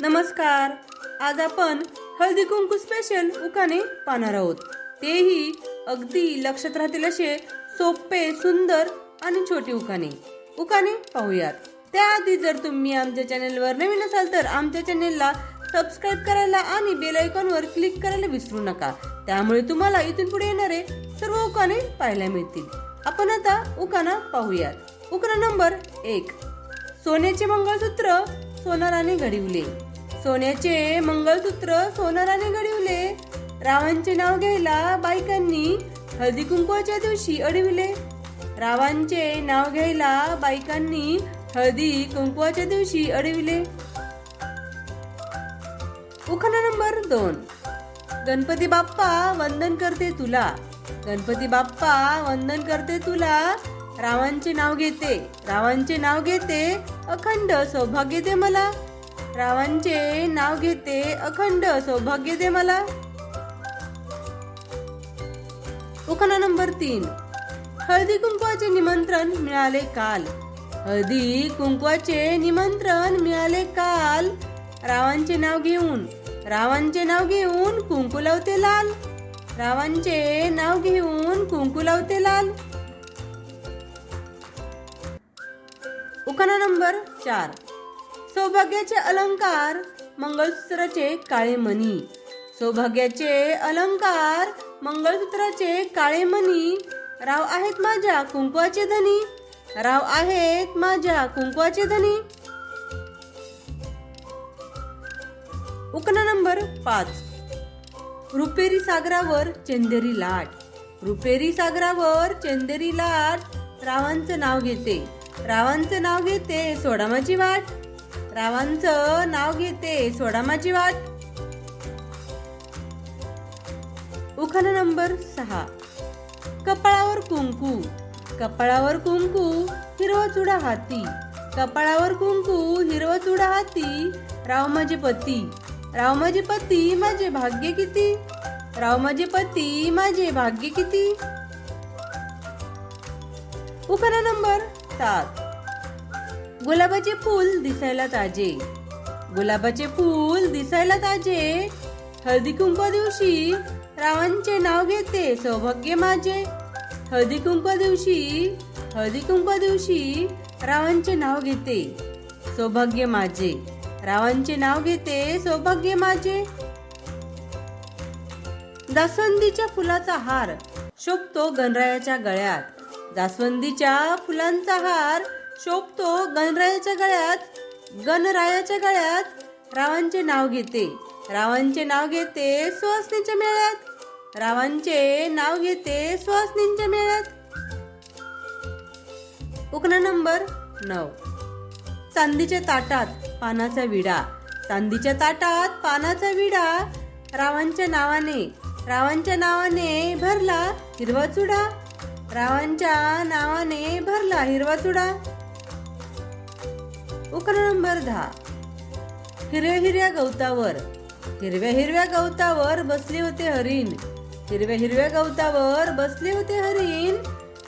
नमस्कार. आज आपण हळदी कुंकू स्पेशल उकाने पाहणार आहोत. तेही अगदी लक्षात राहतील असे सोपे सुंदर आणि छोटे उकाने उकाने पाहूयात. त्याआधी जर तुम्ही आमच्या चॅनेलवर नवीन असाल तर आमच्या चॅनेलला सबस्क्राईब करायला आणि बेल आयकॉनवर क्लिक करायला विसरू नका. त्यामुळे तुम्हाला इथून पुढे येणारे सर्व उकाने पाहायला मिळतील. आपण आता उखाणा पाहूयात. उखाणा नंबर एक. सोन्याचे मंगळसूत्र सोनाराने घडविले. सोन्याचे मंगळसूत्र सोनाराने घडविले. रावांचे नाव घ्यायला बायकांनी हळदी कुंकवाच्या दिवशी अडविले. रावांचे नाव घ्यायला बायकांनी हळदी कुंकवाच्या दिवशी अडविले. उखाणा नंबर दोन. गणपती बाप्पा वंदन करते तुला. गणपती बाप्पा वंदन करते तुला. रावांचे नाव घेते. रावांचे नाव घेते अखंड सौभाग्य दे मला. रावांचे नाव घेते अखंड सौभाग्य दे मला. उखाणा नंबर तीन. हळदी कुंकवाचे निमंत्रण मिळाले काल. हळदी कुंकवाचे निमंत्रण मिळाले काल. रावांचे नाव घेऊन रावांचे नाव घेऊन कुंकू लावते लाल. रावांचे नाव घेऊन कुंकू लावते लाल. उखाणा नंबर चार. सौभाग्याचे अलंकार मंगळसूत्राचे काळे मणी. सौभाग्याचे अलंकार मंगळसूत्राचे काळे मणी. राव आहेत माझ्या कुंकवाचे धनी. राव आहेत माझ्या कुंकवाचे धनी. उकना नंबर पाच. रुपेरी सागरावर चंदेरी लाट. रुपेरी सागरावर चंदेरी लाट. रावांचं नाव घेते. रावांचं नाव घेते सोडामाची वाट. रावांचं नाव घेते सोडा माझी वाट. उखाणा नंबर सहा. कपाळावर कुंकू कपाळावर कुंकू हिरवा चुडा हाती. कपाळावर कुंकू हिरवा चुडा हाती. राव माझे पती राव माझे पती माझे भाग्य किती? राव माझे पती माझे भाग्य किती? उखाणा नंबर सात. गुलाबाचे फूल दिसायला ताजे. गुलाबाचे फूल दिसायला ताजे. हळदी कुंकवा दिवशी रावांचे नाव घेते सौभाग्य माझे. हळदी कुंकवा दिवशी हळदी कुंकवा दिवशी रावांचे नाव घेते सौभाग्य माझे. रावांचे नाव घेते सौभाग्य माझे. जास्वंदीच्या फुलाचा हार शोभतो गणरायाच्या गळ्यात. जास्वंदीच्या फुलांचा हार शोभतो गणरायाच्या गळ्यात गणरायाच्या गळ्यात रावांचे नाव घेते. रावांचे नाव घेते सुहासनीच्या मेळ्यात. रावांचे नाव घेते सुहासनींच्या मेळ्यात. उकणा नंबर नऊ. चांदीच्या ताटात पानाचा विडा. चांदीच्या ताटात पानाचा विडा. रावांच्या नावाने रावांच्या नावाने भरला हिरवा चुडा. रावांच्या नावाने भरला हिरवा चुडा. उकरा नंबर दहा हिरव्या हिरव्या गवतावर. हिरव्या हिरव्या गवतावर बसले होते हरिण. हिरव्या हिरव्या गवतावर बसले होते हरिण.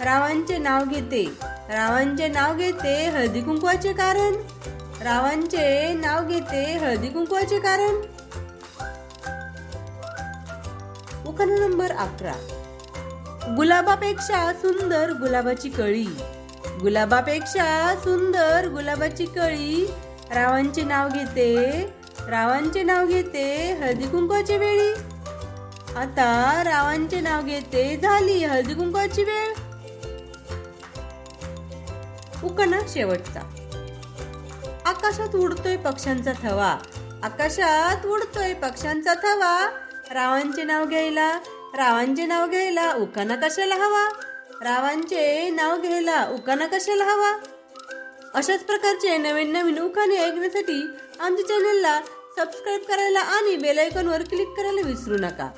रावांचे नाव घेते. रावांचे नाव घेते हळदी कुंकवाचे कारण. रावांचे नाव घेते हळदी कुंकवाचे कारण. उखाणा नंबर अकरा. गुलाबापेक्षा सुंदर गुलाबाची कळी. गुलाबापेक्षा सुंदर गुलाबाची कळी. रावांचे नाव घेते रावांचे नाव घेते हळदी कुंकवाची वेळी. आता रावांचे नाव घेते झाली हळदी कुंकवाची वेळ. उकना शेवटचा. आकाशात उडतोय पक्ष्यांचा थवा. आकाशात उडतोय पक्ष्यांचा थवा. रावांचे नाव घ्यायला रावांचे नाव घ्यायला उकाना कशाला हवा? रावांचे नाव घ्यायला उकाना कशाला हवा? अशाच प्रकारचे नवीन नवीन उखाणे ऐकण्यासाठी आमच्या चॅनलला सबस्क्राईब करायला आणि बेल आयकॉनवर क्लिक करायला विसरू नका.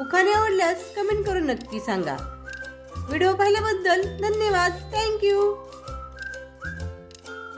उखाणे आवडल्यास कमेंट करून नक्की सांगा. व्हिडिओ पाहिल्याबद्दल धन्यवाद. थँक्यू